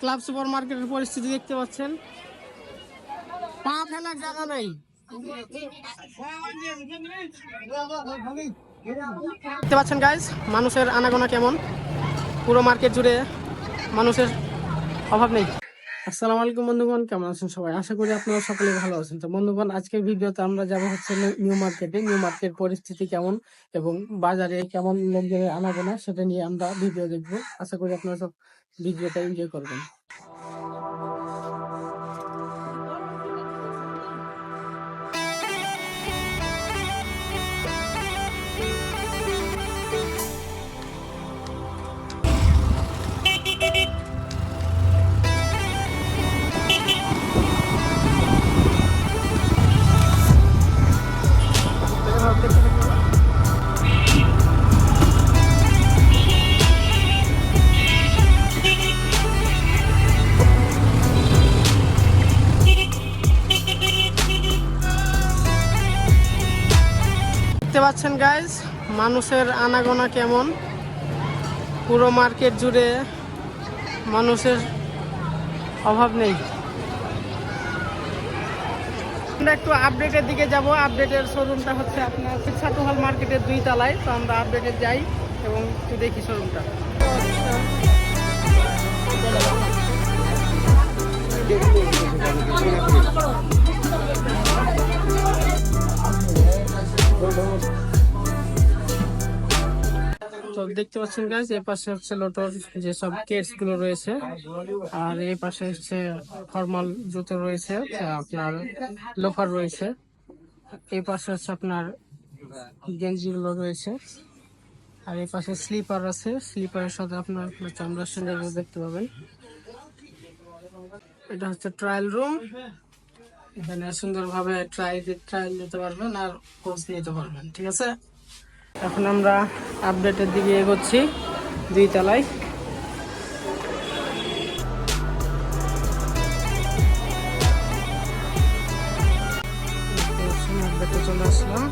Club super মার্কেটের পরিস্থিতি দেখতে পাচ্ছেন। পা ফেলার জায়গা নেই। দেখতে পাচ্ছেন গাইজ মানুষের আনাগোনা কেমন? পুরো মার্কেট জুড়ে মানুষের অভাব নেই। আসসালামু আলাইকুম বন্ধুগণ, কেমন আছেন সবাই? আশা করি আপনারা সকলে ভালো আছেন। তো বন্ধুগণ, আজকের ভিডিওতে আমরা যাব হচ্ছে নিউ মার্কেটে নিউ মার্কেট পরিস্থিতি কেমন এবং বাজারে কেমন লোকজনের আনাগোনা সেটা নিয়ে আমরা ভিডিও দেখব। আশা করি আপনারা সব ভিডিওটা এনজয় করবেন। দেখতে পাচ্ছেন গাইজ মানুষের আনাগোনা কেমন? পুরো মার্কেট জুড়ে মানুষের অভাব নেই। আমরা একটু আপডেটের দিকে যাব। আপডেটের শোরুমটা হচ্ছে আপনার ছাতু হল মার্কেটের দুই তলায় তো আমরা আপডেটে যাই এবং একটু দেখি শোরুমটা তো দেখতে পাচ্ছেন গাইজ এই পাশে হচ্ছে লোটোর যেসব কেটসগুলো রয়েছে। আর এই পাশে হচ্ছে ফর্মাল জুতো রয়েছে আপনার লোফার রয়েছে। এই পাশে হচ্ছে আপনার গেঞ্জি গুলো রয়েছে। আর এই পাশে স্লিপার আছে স্লিপারের সাথে আপনার চামড়ার স্যান্ডেল দেখতে পাবেন। এটা হচ্ছে ট্রায়াল রুম এখানে সুন্দরভাবে ট্রাই ট্রায়াল নিতে পারবেন আর কোর্স নিতে পারবেন, ঠিক আছে? এখন আমরা আপডেটের দিকে এগোচ্ছি দুই তলায়। আপডেটে চলে আসলাম।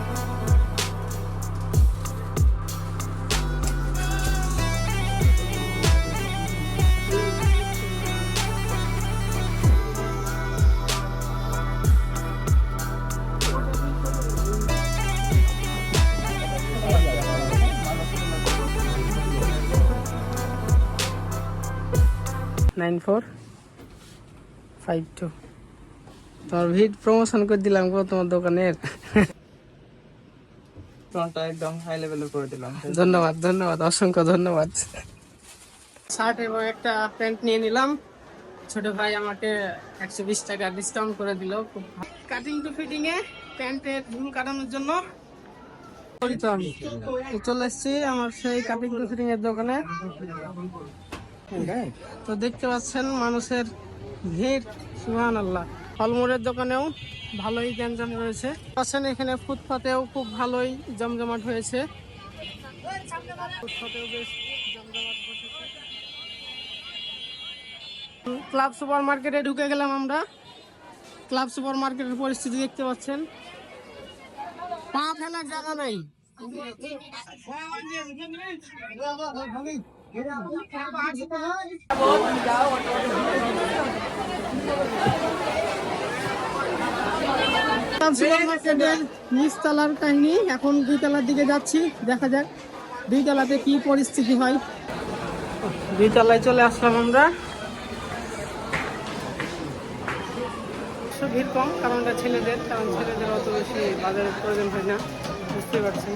Nine four five two. তোমার ভিড প্রমোশন করে দিলাম গো তোমার দোকানের তোমারটা একদম হাই লেভেলে করে দিলাম। ধন্যবাদ ধন্যবাদ অসংখ্য ধন্যবাদ। শার্ট এবং একটা প্যান্ট নিয়ে নিলাম। ছোট ভাই আমাকে একশো বিশ টাকা ডিসকাউন্ট করে দিল। কাটিং টু ফিটিং এ প্যান্টের ভুল কাটানোর জন্য। ওই তো আমি চলে এসেছি আমার সেই কাটিং টু ফিটিং এর দোকানে। তো দেখতে পাচ্ছেন মানুষের ভিড় সুহান আল্লাহ ফলমূলের দোকানেও ভালোই গ্যাঞ্জাম রয়েছে পাচ্ছেন এখানে ফুটপাতেও খুব ভালোই জমজমাট হয়েছে ক্লাব সুপার মার্কেটে ঢুকে গেলাম আমরা ক্লাব সুপার মার্কেটের পরিস্থিতি দেখতে পাচ্ছেন পা ফেলার জায়গা নেই নিচতলার কাহিনী, এখন দুই তলার দিকে যাচ্ছি, দেখা যাক দুই তলাতে কি পরিস্থিতি হয়। দুই তলায় চলে আসলাম আমরা। ভিড় কম কারণ ছেলেদের কারণ ছেলেদের অত বেশি বাজারের প্রয়োজন হয় না বুঝতে পারছি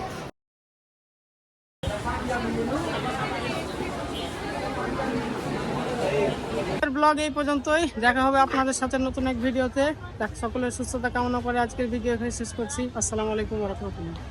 ব্লগ এই পর্যন্তই। দেখা হবে আপনাদের সাথে নতুন এক ভিডিওতে। সকলের সুস্থতা কামনা করে আজকের ভিডিও এখানে শেষ করছি। আসসালামু আলাইকুম রহমতুল্লাহ।